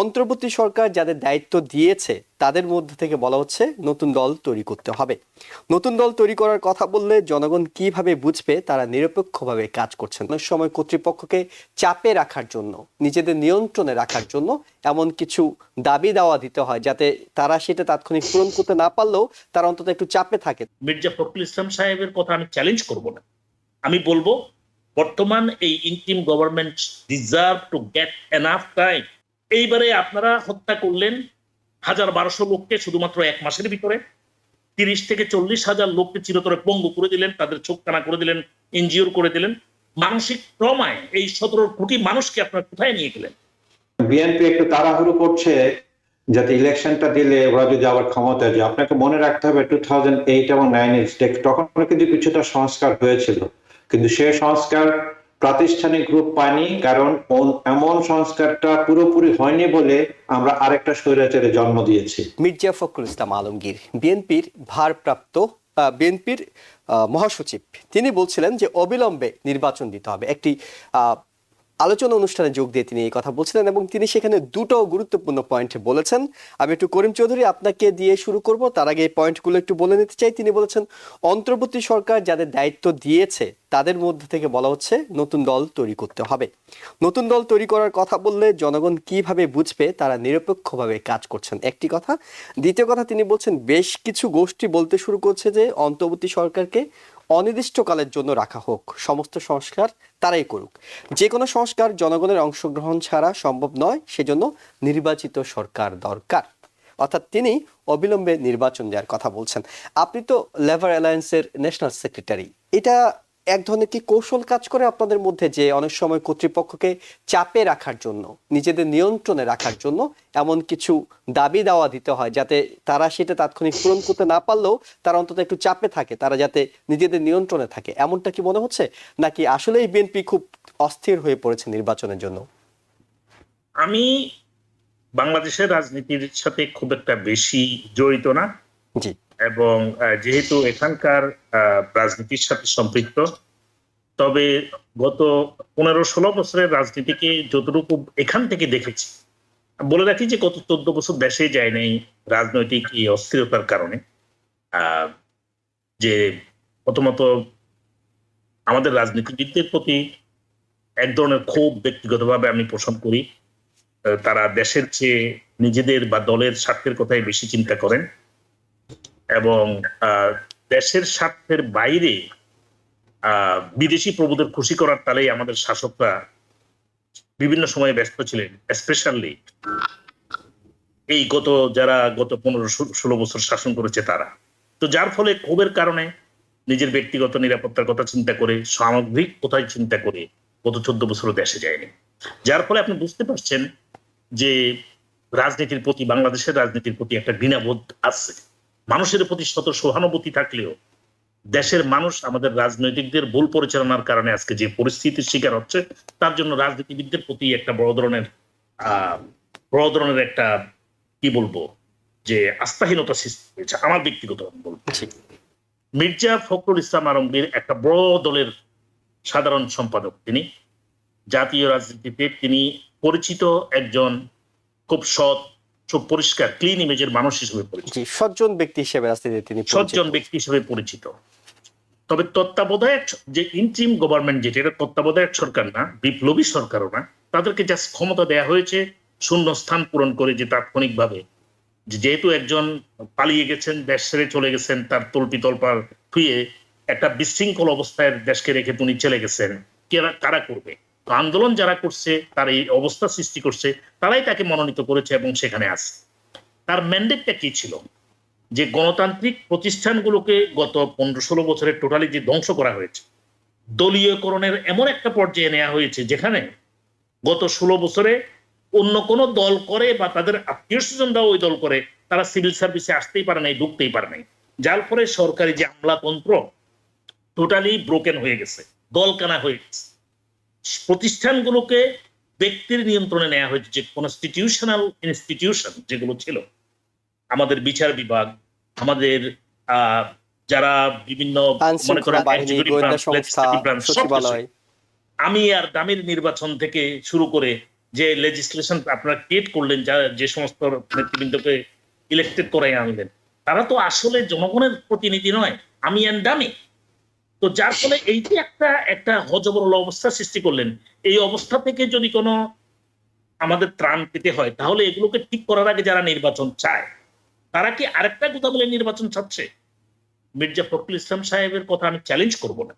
অন্তর্বর্তী সরকার যাদের দায়িত্ব দিয়েছে, তাদের মধ্যে থেকে বলা হচ্ছে নতুন দল তৈরি করতে হবে। নতুন দল তৈরি করার কথা বললে জনগণ কীভাবে বুঝবে তারা নিরপেক্ষভাবে কাজ করছেন অনেক সময় কর্তৃপক্ষকে চাপে রাখার জন্য, নিজেদের নিয়ন্ত্রণে রাখার জন্য এমন কিছু দাবি দাওয়া দিতে হয় যাতে তারা সেটা তাৎক্ষণিক পূরণ করতে না পারলেও তারা অন্তত একটু চাপে থাকে। মির্জা ফখরুল ইসলাম সাহেবের কথা আমি চ্যালেঞ্জ করব না। আমি বলব, বর্তমান এই interim government deserve to get enough time এইবারে আপনারা হত্যা করলেন হাজার বারোশো লোককে শুধুমাত্র এক মাসের ভিতরে। তিরিশ থেকে চল্লিশ হাজার লোককে চিরতরে পঙ্গু করে দিলেন, তাদের চোখ কানা করে দিলেন, এনজিওর করে দিলেন। মানসিক ট্রমায় এই সতেরো কোটি মানুষকে আপনারা কোথায় নিয়ে গেলেন? বিএনপি একটু তাড়াহুড়ো করছে, যাতে ইলেকশনটা দিলে ওরা যদি আবার ক্ষমতায় যায়। আপনাকে মনে রাখতে হবে টু থাউজেন্ড এইট এবং নাইন তখন কিন্তু কিছুটা সংস্কার হয়েছিল। কিন্তু সে সংস্কার প্রাতিষ্ঠানিক রূপ পায়নি কারণ এমন সংস্কারটা পুরোপুরি হয়নি বলে আমরা আরেকটা স্বৈরাচারে জন্ম দিয়েছি। মির্জা ফখরুল ইসলাম আলমগীর, বিএনপির ভারপ্রাপ্ত বিএনপির মহাসচিব। তিনি বলছিলেন যে অবিলম্বে নির্বাচন দিতে হবে। একটি আলোচনা অনুষ্ঠানে যোগ দিয়ে তিনি এই কথা বলছিলেন এবং তিনি সেখানে দুটো গুরুত্বপূর্ণ পয়েন্ট বলেছেন। আমি একটু করিম চৌধুরী আপনাকে দিয়ে শুরু করব। তার আগে এই পয়েন্টগুলো একটু বলে নিতে চাই। তিনি বলেছেন, অন্তর্বর্তী সরকার যাদের দায়িত্ব দিয়েছে, তাদের মধ্যে থেকে বলা হচ্ছে নতুন দল তৈরি করতে হবে। নতুন দল তৈরি করার কথা বললে জনগণ কীভাবে বুঝবে? তারা নিরপেক্ষভাবে কাজ করছেন। একটি কথা। দ্বিতীয় কথা, তিনি বলছেন, বেশ কিছু গোষ্ঠী বলতে শুরু করছে যে, অন্তর্বর্তী সরকারকে অনির্দিষ্টকালের জন্য রাখা হোক। সমস্ত সংস্কার তারাই করুক। যে কোনো সংস্কার জনগণের অংশগ্রহণ ছাড়া সম্ভব নয়, সেজন্য নির্বাচিত সরকার দরকার। অর্থাৎ তিনি অবিলম্বে নির্বাচন দেওয়ার কথা বলছেন। আপনি তো লেবার অ্যালায়েন্সের ন্যাশনাল সেক্রেটারি। এটা এক ধরনের কি কৌশল কাজ করে আপনাদের মধ্যে যে অনেক সময় কর্তৃপক্ষকে চাপে রাখার জন্য নিজেদের নিয়ন্ত্রণে রাখার জন্য এমন কিছু দাবি দাওয়া দিতে হয় যাতে তারা সেটা তাৎক্ষণিক পূরণ করতে না পারলেও তারা অন্তত একটু চাপে থাকে তারা যাতে নিজেদের নিয়ন্ত্রণে থাকে? এমনটা কি মনে হচ্ছে? নাকি আসলেই বিএনপি খুব অস্থির হয়ে পড়েছে নির্বাচনের জন্য? আমি বাংলাদেশের রাজনীতির সাথে খুব একটা বেশি জড়িত না। জি। এবং যেহেতু এখানকার রাজনীতির সাথে সম্পৃক্ত তবে গত পনেরো ষোলো বছরের রাজনীতিকে যতটুকু এখান থেকে দেখেছি, বলে রাখি যে গত চোদ্দ বছর দেশে যায় নাই রাজনৈতিক এই অস্থিরতার কারণে। যে প্রথমত আমাদের রাজনীতিবিদদের প্রতি এক ধরনের ক্ষোভ ব্যক্তিগতভাবে আমি পোষণ করি। তারা দেশের চেয়ে নিজেদের বা দলের স্বার্থের কথাই বেশি চিন্তা করেন এবং দেশের স্বার্থের বাইরে বিদেশি প্রভুদের খুশি করার তালেই আমাদের শাসকরা বিভিন্ন সময়ে ব্যস্ত ছিলেন স্পেশালি এই গত, যারা গত পনেরো ষোলো বছর শাসন করেছে তারা। তো যার ফলে ক্ষোভের কারণে নিজের ব্যক্তিগত নিরাপত্তার কথা চিন্তা করে, সামগ্রিক কোথায় চিন্তা করে গত চোদ্দ বছরও দেশে যায়নি। যার ফলে আপনি বুঝতে পারছেন যে রাজনীতির প্রতি, বাংলাদেশের রাজনীতির প্রতি একটা ঘৃণাবোধ আছে। মানুষের প্রতি শত সহানুভূতি থাকলেও দেশের মানুষ আমাদের রাজনৈতিকদের ভুল পরিচালনার কারণে আজকে যে পরিস্থিতির শিকার হচ্ছে তার জন্য রাজনীতিবিদদের প্রতি একটা বড় ধরনের আহ বড় ধরনের একটা কি বলব যে আস্থাহীনতা সৃষ্টি হয়েছে আমার ব্যক্তিগত বলব। মির্জা ফখরুল ইসলাম আলমগীর একটা বড় দলের সাধারণ সম্পাদক তিনি। জাতীয় রাজনীতিতে তিনি পরিচিত একজন খুব সৎ খুব পরিষ্কার ক্লিন ইমেজের মানুষ হিসেবে পরিচিত। সজ্জন ব্যক্তি হিসেবে রাজনীতিতে তিনি সজ্জন ব্যক্তি হিসেবে পরিচিত। তবে তত্ত্বাবধায়ক যে ইন্ট্রিম গভর্নমেন্ট যেটা, এটা তত্ত্বাবধায়ক সরকার না, বিপ্লবী সরকারও না, তাদেরকে জাস্ট ক্ষমতা দেয়া হয়েছে, শূন্য স্থান পূরণ করে যে তাৎক্ষণিকভাবে। যে যেহেতু একজন পালিয়ে গেছেন, দেশ ছেড়ে চলে গেছেন, তার তল্পি তল্পার থুয়ে একটা বিশৃঙ্খল অবস্থায় দেশকে রেখে তিনি চলে গেছেন, কেরা, কারা করবে? তো আন্দোলন যারা করছে, তার এই অবস্থা সৃষ্টি করছে, তারাই তাকে মনোনীত করেছে এবং সেখানে আছে। তার ম্যান্ডেটটা কি ছিল? যে গণতান্ত্রিক প্রতিষ্ঠানগুলোকে গত পনেরো ষোলো বছরের টোটালি যে ধ্বংস করা হয়েছে, দলীয়করণের এমন একটা পর্যায়ে নেওয়া হয়েছে যেখানে গত ষোলো বছরে অন্য কোনো দল করে বা তাদের আত্মীয় স্বজনরাও ওই দল করে, তারা সিভিল সার্ভিসে আসতেই পারে নাই, ঢুকতেই পারে নাই। যার ফলে সরকারি যে আমলাতন্ত্র টোটালি ব্রোকেন হয়ে গেছে দল দলকানা হয়ে গেছে। প্রতিষ্ঠানগুলোকে ব্যক্তির নিয়ন্ত্রণে নেওয়া হয়েছে, যে কনস্টিটিউশনাল ইনস্টিটিউশন যেগুলো ছিল, আমাদের বিচার বিভাগ আমাদের আহ, যারা বিভিন্ন মনে করেন আমি আর দামির নির্বাচন থেকে শুরু করে যে লেজিসলেশন আপনারা ক্রিয়েট করলেন যা যে সমস্ত নেতৃবৃন্দকে ইলেক্টেড করে আনলেন তারা তো আসলে জনগণের প্রতিনিধি নয় আমি এন্ডামি তো যার ফলে এই যে একটা একটা হজবরল অবস্থা সৃষ্টি করলেন এই অবস্থা থেকে যদি কোনো আমাদের ত্রাণ পেতে হয় তাহলে এগুলোকে ঠিক করার আগে যারা নির্বাচন চায় তারা কি আরেকটা কথা বলে নির্বাচন চাচ্ছে? মির্জা ফখরুল ইসলাম সাহেবের কথা আমি চ্যালেঞ্জ করব না।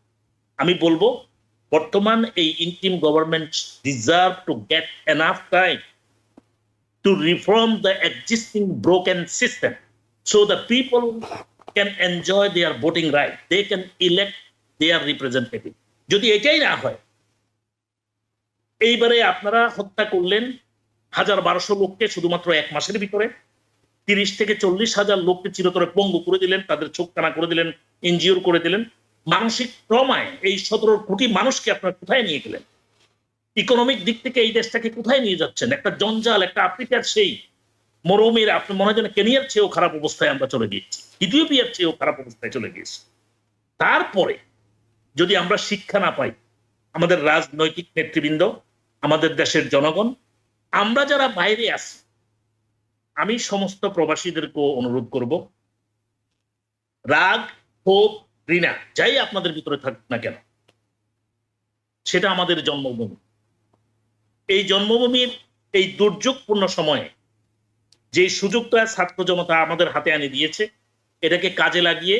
আমি বলব, বর্তমান এই interim government deserve to get enough time to reform the existing broken system so the people can enjoy their voting right they can elect their representative যদি এটাই না হয়, এইবারে আপনারা হত্যা করলেন হাজার বারোশো লোককে শুধুমাত্র এক মাসের ভিতরে। তিরিশ থেকে চল্লিশ হাজার লোককে চিরতরে পঙ্গু করে দিলেন, তাদের চোখ কানা করে দিলেন, এনজিওর করে দিলেন। মানসিক ট্রমায় এই সতেরো কোটি মানুষকে আপনারা কোথায় নিয়ে গেলেন? ইকোনমিক দিক থেকে এই দেশটাকে কোথায় নিয়ে যাচ্ছেন? একটা জঞ্জাল, একটা আফ্রিকার সেই। মরুমের আপনি মনে হয় কেনিয়ার চেয়েও খারাপ অবস্থায় আমরা চলে গিয়েছি, ইথিওপিয়ার চেয়েও খারাপ অবস্থায় চলে গিয়েছি। তারপরে যদি আমরা শিক্ষা না পাই, আমাদের রাজনৈতিক নেতৃবৃন্দ, আমাদের দেশের জনগণ, আমরা যারা বাইরে আছি আমি সমস্ত প্রবাসীদেরকেও অনুরোধ করব, রাগ, ক্ষোভ, ঘৃণা, যাই আপনাদের ভিতরে থাকুক না কেন, সেটা আমাদের জন্মভূমি। এই জন্মভূমির এই দুর্যোগপূর্ণ সময়ে যে সুযোগটা ছাত্র জনতা আমাদের হাতে আনি দিয়েছে, এটাকে কাজে লাগিয়ে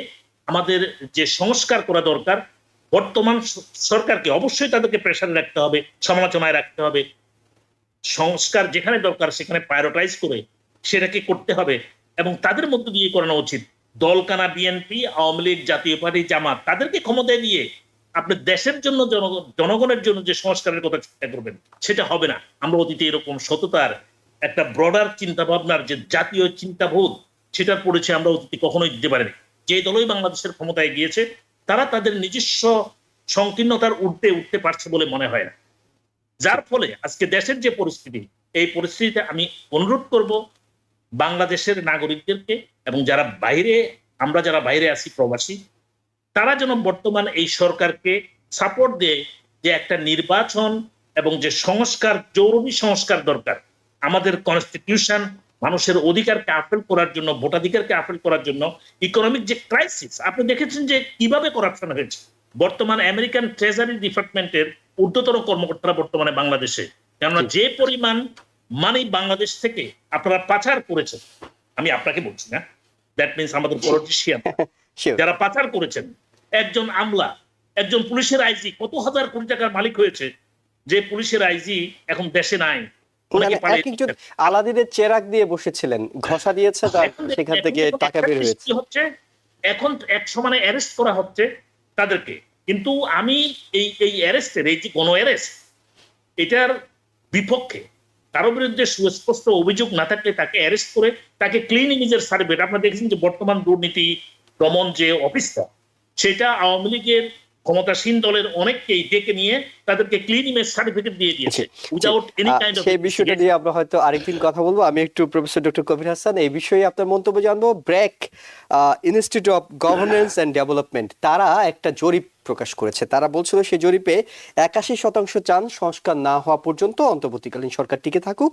আমাদের যে সংস্কার করা দরকার, বর্তমান সরকারকে অবশ্যই তাদেরকে প্রেশারে রাখতে হবে, সমালোচনায় রাখতে হবে। সংস্কার যেখানে দরকার সেখানে প্রায়োরিটাইজ করে সেটাকে করতে হবে। এবং তাদের মধ্য দিয়ে করানো উচিত। দলকানা বিএনপি আওয়ামী লীগ, জাতীয় পার্টি, জামাত, তাদেরকে ক্ষমতায় দিয়ে আপনি দেশের জন্য জনগণ জনগণের জন্য যে সংস্কারের কথা চিন্তা করবেন, সেটা হবে না। আমরা অতীতে এরকম সততার একটা ব্রডার চিন্তা ভাবনার যে জাতীয় চিন্তাবোধ, সেটার পড়েছে আমরা অতীতে কখনোই দিতে পারিনি। যে দলই বাংলাদেশের ক্ষমতায় গিয়েছে, তারা তাদের নিজস্ব সংকীর্ণতার উঠতে উঠতে পারছে বলে মনে হয় না। যার ফলে আজকে দেশের যে পরিস্থিতি, এই পরিস্থিতিতে আমি অনুরোধ করব বাংলাদেশের নাগরিকদেরকে এবং যারা বাইরে আমরা যারা বাইরে আছি প্রবাসী তারা যেন বর্তমান এই সরকারকে সাপোর্ট দেয় যে একটা নির্বাচন এবং যে সংস্কার জরুরি সংস্কার দরকার। আমাদের কনস্টিটিউশন মানুষের অধিকারকে আপেল করার জন্য ভোটাধিকারকে আপেল করার জন্য ইকোনমিক যে ক্রাইসিস আপনি দেখেছেন যে কীভাবে করাপশন হয়েছে? বর্তমান আমেরিকান ট্রেজারি ডিপার্টমেন্টের ঊর্ধ্বতন কর্মকর্তারা বর্তমানে বাংলাদেশে। কেননা যে পরিমাণ মানি বাংলাদেশ থেকে আপনারা পাচার করেছেন। আমি আপনাকে বলছি না। দ্যাট মিনস আমাদের পলিটিশিয়ান যারা পাচার করেছেন একজন আমলা একজন পুলিশের আইজি কত হাজার কোটি টাকার মালিক হয়েছে যে পুলিশের আইজি এখন দেশে নাই মানে আলাদিনের চেরাক দিয়ে বসেছিলেন ঘষা দিয়েছে সেখান থেকে টাকা বের হয়েছে। হচ্ছে এখন এক সমানে অ্যারেস্ট করা হচ্ছে তাদেরকে। কিন্তু আমি এই এই অ্যারেস্টের এই যে কোনো অ্যারেস্ট এটার বিপক্ষে কারও বিরুদ্ধে সুস্পষ্ট অভিযোগ না থাকলে তাকে অ্যারেস্ট করে তাকে ক্লিন ইমেজের সার্টিফিকেট আপনারা দেখেছেন যে বর্তমান দুর্নীতি দমন যে অফিসটা সেটা আওয়ামী লীগের ক্ষমতাসীন দলের অনেককেই ডেকে নিয়ে তাদেরকে ক্লিন ইমেজ সার্টিফিকেট দিয়ে দিয়েছে। উইদাউট এনি কাইন্ড অফ সেই বিষয়টা নিয়ে আমরা হয়তো আরেকদিন কথা বলব। আমি একটু প্রফেসর ডক্টর কবির হাসান এই বিষয়ে আপনার মন্তব্য জানব। BRAC institute of governance and development তারা একটা জরিপ প্রকাশ করেছে। তারা বলছিল সেই জরিপে একাশি শতাংশ চান সংস্কার না হওয়া পর্যন্ত অন্তর্বর্তীকালীন সরকার টিকে থাকুক।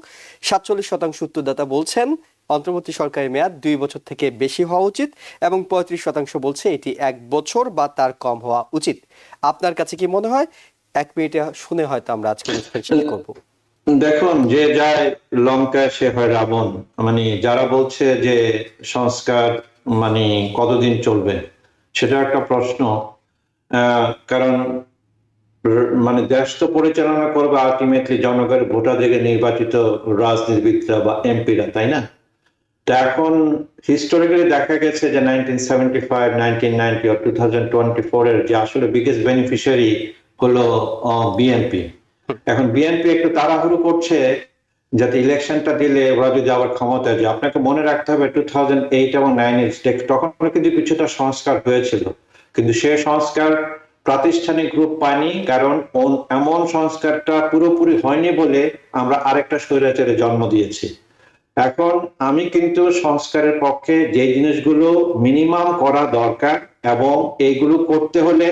সাতচল্লিশ শতাংশ উত্তরদাতা বলছেন অন্তর্বর্তী সরকারের মেয়াদ দুই বছর থেকে বেশি হওয়া উচিত এবং পঁয়ত্রিশ শতাংশ বলছে এটি এক বছর বা তার কম হওয়া উচিত। আপনার কাছে কি মনে হয়? এক মিনিটে শুনে হয়তো আমরা আজকে শেষ দেখুন, যে যায় লঙ্কা সে হয় রাবণ। মানে যারা বলছে যে সংস্কার মানে কতদিন চলবে, সেটা একটা প্রশ্ন। কারণ মানে দেশ তো পরিচালনা করবে আলটিমেটলি জনগণের ভোটাধিকার নির্বাচিত রাজনীতিবিদরা বা এমপিরা, তাই না? তো এখন হিস্টোরিক্যালি দেখা গেছে যে nineteen seventy five ninety two thousand twenty four এর যে আসলে বিগেস্ট বেনিফিশিয়ারি হলো বিএনপি এখন বিএনপি একটু তাড়াহুড়ো করছে যাতে ইলেকশনটা দিলে ওরা যদি আবার ক্ষমতায় যায়। আপনাকে মনে রাখতে হবে টু থাউজেন্ড এইট এবং নাইন তখন কিন্তু কিছুটা সংস্কার হয়েছিল। কিন্তু সে সংস্কার প্রাতিষ্ঠানিক রূপ পায়নি কারণ এমন সংস্কারটা পুরোপুরি হয়নি বলে আমরা আরেকটা স্বৈরাচারে জন্ম দিয়েছি। এখন আমি কিন্তু সংস্কারের পক্ষে যে জিনিসগুলো মিনিমাম করা দরকার এবং এইগুলো করতে হলে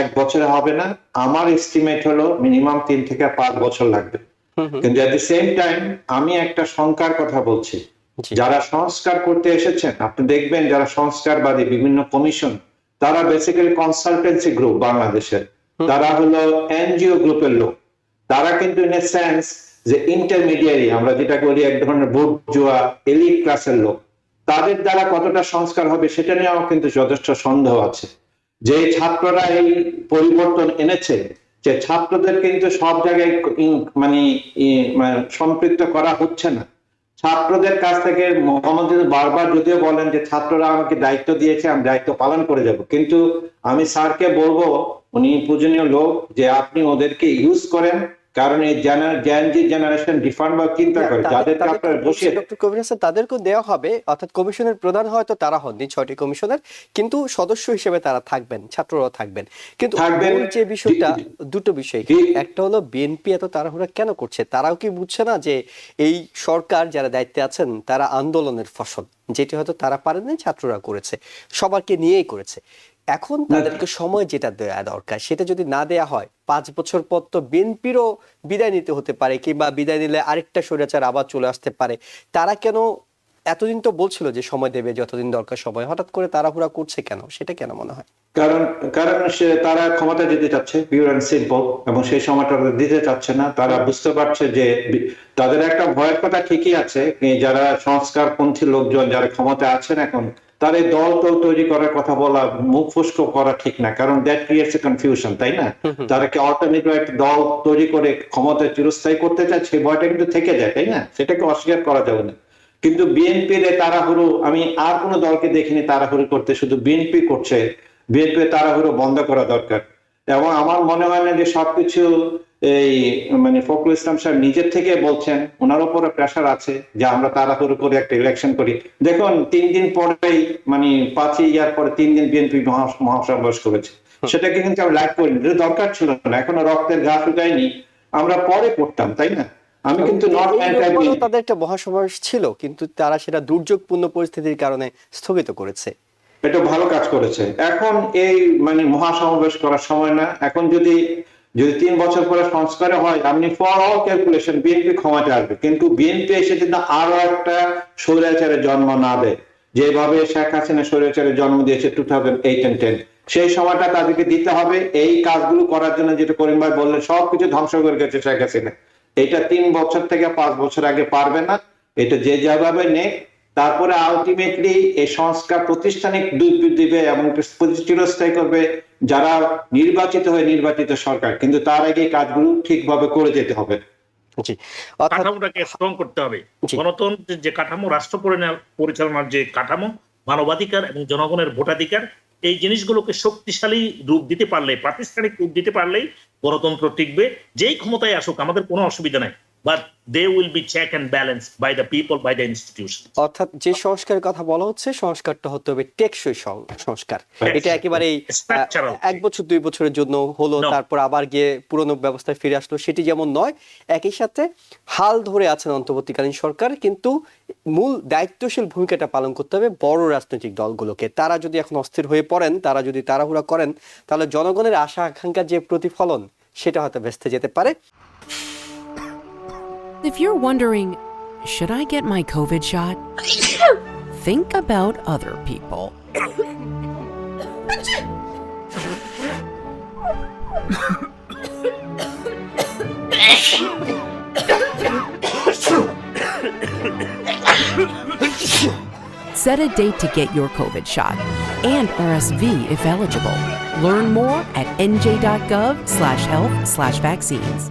এক বছরে হবে না আমার এস্টিমেট হলো মিনিমাম তিন থেকে পাঁচ বছর লাগবে। কিন্তু এট দি সেম টাইম আমি একটা শঙ্কার কথা বলছি। যারা সংস্কার করতে এসেছেন আপনি দেখবেন যারা সংস্কারবাদী বিভিন্ন কমিশন তারা বেসিক্যালি কনসালটেন্সি গ্রুপ বাংলাদেশের। তারা হলো এনজিও গ্রুপের লোক। তারা কিন্তু ইন এ সেন্স যে ইন্টারমিডিয়ারি আমরা যেটা করি এক ধরনের বোর্ড জুয়া এলিট ক্লাসের লোক। তাদের দ্বারা কতটা সংস্কার হবে সেটা নিয়ে আমার কিন্তু যথেষ্ট সন্দেহ আছে। যে ছাত্ররা এই পরিবর্তন এনেছে যে ছাত্রদের কিন্তু সব জায়গায় মানে মানে সম্পৃক্ত করা হচ্ছে না। ছাত্রদের কাছ থেকে মোহাম্মদ বারবার যদিও বলেন যে ছাত্ররা আমাকে দায়িত্ব দিয়েছে, আমি দায়িত্ব পালন করে যাব। কিন্তু আমি স্যারকে বলব, উনি পূজনীয় লোক, যে আপনি ওদেরকে ইউজ করেন। কারণ এই জেনারেশন জেনারেশন ডিফারেন্ট বা চিন্তা করে যাদেরকে আপনারা বসিয়ে ডক্টর কবির হাসান তাদেরকেও দেওয়া হবে অর্থাৎ কমিশনের প্রধান হয়তো তারা হননি ছয়টি কমিশনের কিন্তু সদস্য হিসেবে তারা থাকবেন ছাত্ররাও থাকবেন কিন্তু। যে বিষয়টা দুটো বিষয় একটা হলো বিএনপি এত তাড়াহুড়া কেন করছে তারাও কি বুঝছে না যে এই সরকার যারা দায়িত্বে আছেন তারা আন্দোলনের ফসল যেটি হয়তো তারা পারেননি ছাত্ররা করেছে সবারকে নিয়েই করেছে এখন তাদেরকে সময় যেটা দেওয়া দরকার সেটা যদি না দেয়া হয় পাঁচ বছর পর তো বিএনপিরও বিদায় নিতে হতে পারে কিংবা বিদায় নিলে আরেকটা স্বৈরাচার আবার চলে আসতে পারে। তারা কেন এতদিন তো বলছিল যে সময় দেবে যতদিন দরকার সময় হঠাৎ করে তাড়াহুড়া করছে কেন? সেটা কেন মনে হয়? কারণ কারণ সে তারা ক্ষমতা দিতে চাচ্ছে পিওর অ্যান্ড সিম্পল এবং সেই সময়টা দিতে চাচ্ছে না। তারা বুঝতে পারছে যে তাদের একটা ভয়ের কথা ঠিকই আছে যারা সংস্কারপন্থী লোকজন যারা ক্ষমতায় আছেন এখন তার এই দল টল তৈরি করার কথা বলা মুখ ফুসকো করা ঠিক না কারণ দ্যাট ক্রিয়েটস এ কনফিউশন তাই না? তারা কি অল্টারনেটিভ একটা দল তৈরি করে ক্ষমতায় চিরস্থায়ী করতে চায়? সেই ভয়টা কিন্তু থেকে যায় তাই না? সেটাকে অস্বীকার করা যাবে না। কিন্তু বিএনপি বিএনপির তাড়াহুড়ো আমি আর কোনো দলকে দেখিনি তাড়াহুড়ো করতে শুধু বিএনপি করছে। বিএনপি তাড়াহুড়ো বন্ধ করা দরকার। এবং আমার মনে হয় না যে সবকিছু এই মানে ফখরুল ইসলাম সাহেব নিজের থেকে বলছেন ওনার উপরে প্রেশার আছে যে আমরা তাড়াহুড়ো করে একটা ইলেকশন করি। দেখুন তিন দিন পরেই মানে পাঁচই ইয়ার পরে তিন দিন বিএনপি মহাসমাবেশ করেছে। সেটাকে কিন্তু আমি লাইক করিনি দরকার ছিল না। এখনও রক্তের ঘা শুকায়নি আমরা পরে করতাম তাই না? আমি কিন্তু তাদের একটা মহাসমাবেশ ছিল কিন্তু তারা সেটা দুর্যোগপূর্ণ পরিস্থিতির কারণে স্থগিত করেছে। এটা ভালো কাজ করেছে। এখন এই মানে মহাসমাবেশ করার সময় না এখন যদি যদি তিন বছর পরে সংস্কারে হয়, আপনি ফর অল ক্যালকুলেশন বিএনপি ক্ষমতা আসবে। কিন্তু বিএনপি এসে যদি আরও একটা স্বৈরাচারের জন্ম না দেয়। যেভাবে শেখ হাসিনা স্বৈরাচারের জন্ম দিয়েছে two thousand eight and ten সেই সময়টা তাদেরকে দিতে হবে। এই কাজগুলো করার জন্য যেটা করিম ভাই বললেন, সবকিছু ধ্বংস করে গেছে শেখ হাসিনা। এটা তিন বছর থেকে পাঁচ বছর আগে পারবে না। এটা যে যেভাবে নেই তারপরে আলটিমেটলি এই সংস্কার প্রতিষ্ঠানিক দিবে এবং চিরস্থায়ী করবে যারা নির্বাচিত হয়ে নির্বাচিত সরকার। কিন্তু তার আগে কাজগুলো ঠিকভাবে করে যেতে হবে। কাঠামোটাকে স্ট্রং করতে হবে। গণতন্ত্রের যে কাঠামো রাষ্ট্র পরিণা- পরিচালনার যে কাঠামো মানবাধিকার এবং জনগণের ভোটাধিকার এই জিনিসগুলোকে শক্তিশালী রূপ দিতে পারলে প্রাতিষ্ঠানিক রূপ দিতে পারলেই গণতন্ত্র টিকবে। যেই ক্ষমতায় আসুক আমাদের কোনো অসুবিধা নাই। But they will be check and balance by the people by the institution অর্থাৎ যে সংস্কারের কথা বলা হচ্ছে সংস্কারটা হতে হবে টেকসই সংস্কার। এটা Structural. এক বছর দুই বছরের জন্য হলো তারপর আবার গিয়ে পুরনো ব্যবস্থায় ফিরে আসলো সেটি যেমন নয় একই সাথে হাল ধরে আছেন অন্তর্বর্তীকালীন সরকার কিন্তু মূল দায়িত্বশীল ভূমিকাটা পালন করতে হবে বড় রাজনৈতিক দলগুলোকে। তারা যদি এখন অস্থির হয়ে পড়েন তারা যদি তাড়াহুড়া করেন তাহলে জনগণের আশা আকাঙ্ক্ষার যে প্রতিফলন সেটা হয়তো ভেস্তে যেতে পারে। If you're wondering, should I get my COVID shot? Think about other people. Set a date to get your COVID shot and RSV if eligible. Learn more at nj.gov slash health slash vaccines.